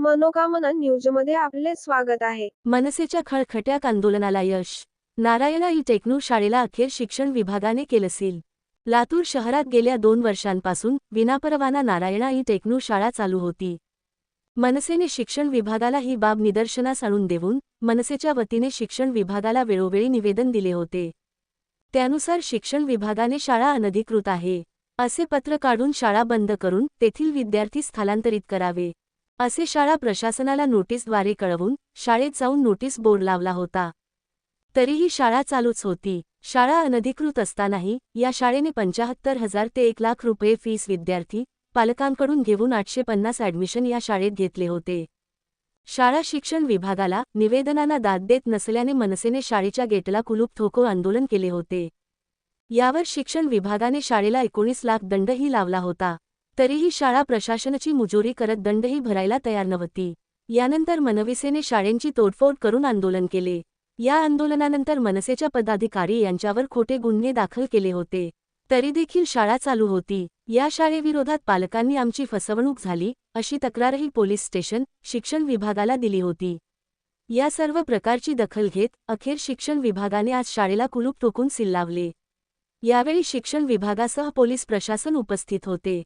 मनोकामना न्यूजमध्ये आपले स्वागत आहे. मनसेच्या खळखट्याक आंदोलनाला यश. नारायणा ई टेक्नू शाळेला अखेर शिक्षण विभागाने केलं सील. लातूर शहरात गेल्या दोन वर्षांपासून विनापरवाना नारायणा ई टेक्नू शाळा चालू होती. मनसेने शिक्षण विभागाला ही बाब निदर्शनास आणून देऊन मनसेच्या वतीने शिक्षण विभागाला वेळोवेळी निवेदन दिले होते. त्यानुसार शिक्षण विभागाने शाळा अनधिकृत आहे. असे पत्र काढून शाळा बंद करून तेथील विद्यार्थी स्थलांतरित करावे. असे शाळा प्रशासनाला नोटीसद्वारे कळवून शाळेत जाऊन नोटीस बोर्ड लावला होता. तरीही शाळा चालूच होती. शाळा अनधिकृत असतानाही या शाळेने पंचाहत्तर हजार ते एक लाख रुपये फीस विद्यार्थी पालकांकडून घेऊन आठशे पन्नास ॲडमिशन या शाळेत घेतले होते. शाळा शिक्षण विभागाला निवेदनांना दाद देत नसल्याने मनसेने शाळेच्या गेटला कुलूप ठोको आंदोलन केले होते. यावर शिक्षण विभागाने शाळेला एकोणीस लाख दंडही लावला होता. तरीही शाळा प्रशासनाची मुजोरी करत दंडही भरायला तयार नव्हती. यानंतर मनविसेने शाळेंची तोडफोड करून आंदोलन केले. या आंदोलनानंतर मनसेच्या पदाधिकारी यांच्यावर खोटे गुन्हे दाखल केले होते. तरी देखील शाळा चालू होती. या शाळेविरोधात पालकांनी आमची फसवणूक झाली अशी तक्रारही पोलीस स्टेशन शिक्षण विभागाला दिली होती. या सर्व प्रकारची दखल घेत अखेर शिक्षण विभागाने आज शाळेला कुलूप ठोकून सिल्लावले यावेळी शिक्षण विभागासह पोलीस प्रशासन उपस्थित होते.